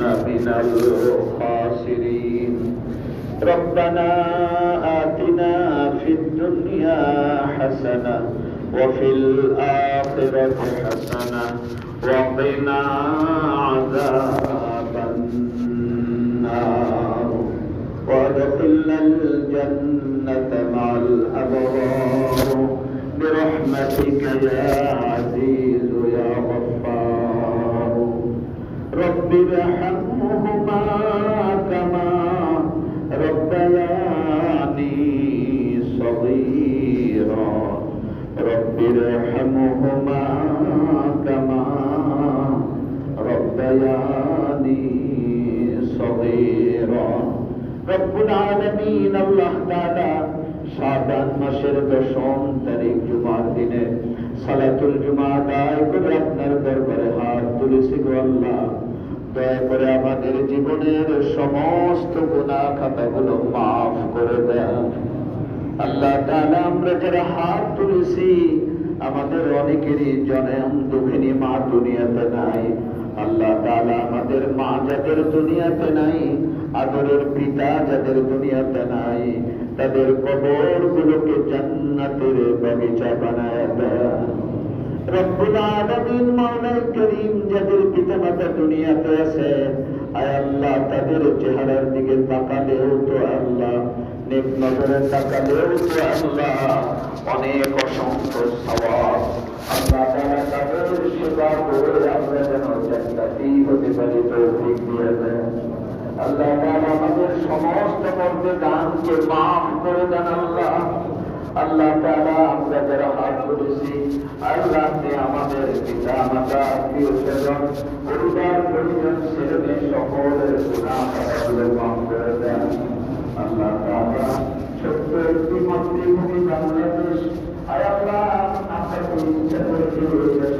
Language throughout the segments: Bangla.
من الخاسرين. ربنا آتنا في الدنيا حسنة وفي الآخرة حسنة وقنا عذاب النار. وأدخلنا الجنة مع الأبرار. برحمتك يا عزيز يا غفار رب ارحمهما كما ربياني صغيرا. رب ارحمهما كما ربياني صغيرا. رب العالمين الله تعالى শাবান মাসের দশম তারিখ জুমার দিনে সালাতুল করে আপনার দরবারে হাত তুলেছি দয়া করে আমাদের জীবনের সমস্ত গুনাহ খাতাগুলো মাফ করে দেন। আল্লাহ আমরা যারা হাত তুলেছি, আমাদের অনেকেরই জনম দুঃখিনী মা দুনিয়াতে নাই। আল্লাহ তাআলা আমাদের মা যাদের দুনিয়াতে নাই, আদরের পিতা যাদের দুনিয়াতে নাই, তাদের কবর গুলোকে জান্নাতের বাগিচা বানায় দেয়। রব্বুল আলামিন পিতামাতা দুনিয়াতে আছে, আয় আল্লাহ তাদের চেহারার দিকে তাকালেও তো আল্লাহ নেক নজরে তাকালেও তো আল্লাহ অনেক অসংখ্য সওয়াব। আল্লাহ তাআলা তাদের সেবা করে আমরা আমাদের আমরা যারা পিতা মাতা আত্মীয় সকলের গুনাহ খাতাগুলো মাফ করে দেন আল্লাহ তাআলা ছোট্ট একটি মাতৃভূমি বাংলাদেশ আয় আল্লাহ আপনাকে ইচ্ছা করেছে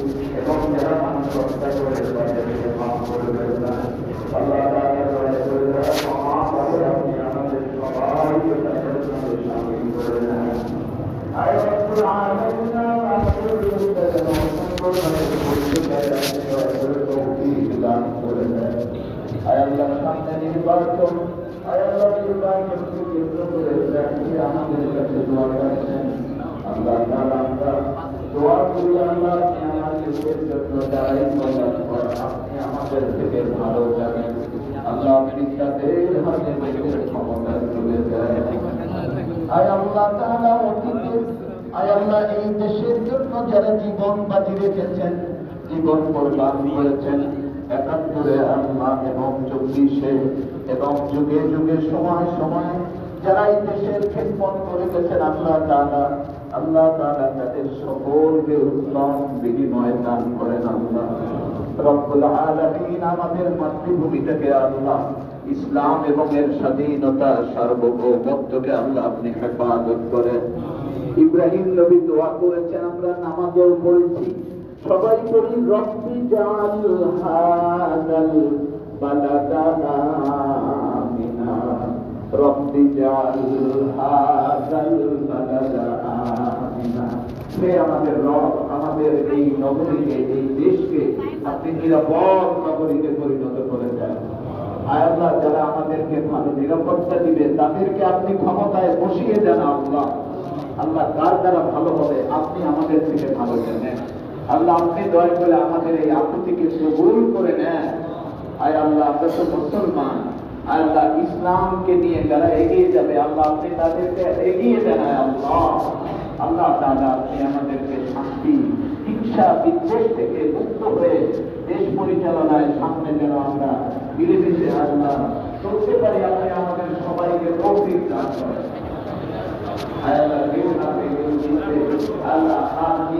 এবং যারা মানুষ হত্যা করে তাদেরকে মাফ করে দেবেন না আল্লাহ তাআলা দয়া করে যারা ক্ষমা করে আপনি আমাদের সবাইকে তাদের সঙ্গে শামিল করে দান দেন আমাদের কাছে দোয়া দোয়া করি আল্লাহ আপনি আমাদের জন্য যারাই কল্যাণ করেন আপনি আমাদের থেকে ভালো জানেন। আল্লাহ আপনি তাদের হাতে দেশের ক্ষমতা তুলে দেন। আয় আল্লাহ তাআলা অতীতে আয় আল্লাহ এই দেশের জন্য যারা জীবন বাজি রেখেছেন, জীবন কোরবান করেছেন একাত্তরে আল্লাহ এবং চব্বিশে, এবং যুগে যুগে, সময় সময় যারা এই দেশের খেদমত করে গেছেন, আল্লাহ তাআলা আল্লাহ তাআলা তাদের সকলকে উত্তম বিনিময় দান করেন আল্লাহ। রব্বুল আলামিন আমাদের মাতৃভূমিটাকে আল্লাহ ইসলাম এবং এর স্বাধীনতা সার্বভৌমত্বকে আল্লাহ আপনি হেফাজত করেন। ইব্রাহিম নবী দোয়া করেছেন, আমরা নামাজেও পড়েছি। সবাই পড়ি রব্বি জাল হাদাল বালাদা আমিনা। রব্বি জাল হাদাল বালাদা আমিনা হে আমাদের রব, আমাদের এই নগরীকে, এই দেশকে আপনি নিরাপদ নগরীতে পরিণত করে দেন। আয় আল্লাহ, যারা আমাদেরকে ভালো নিরাপত্তা দিবে, তাদেরকে আপনি ক্ষমতায় বসিয়ে দেন আল্লাহ। আল্লাহ, কার দ্বারা ভালো হবে? আপনি আমাদের থেকে ভালো জানেন। আল্লাহ, আপনি দয়া করে আমাদের এই আকুতিকে কবুল করে নেন। আয় আল্লাহ, আমরা তো মুসলমান। আল্লাহ, ইসলামকে নিয়ে যারা এগিয়ে যাবে, আল্লাহ, আপনি তাদেরকে এগিয়ে দেন, আয় আল্লাহ। আল্লাহ আপনি আমাদেরকে শান্তি হিংসা, বিদ্বেষ থেকে মুক্ত হয়ে দেশ পরিচালনায় সামনে যেন আমরা মিলেমিশে আল্লাহ চলতে পারি আপনি আমাদের সবাইকে তৌফিক দান করেন। আল্লাহ, কেউ না কেউ আল্লাহ আপনার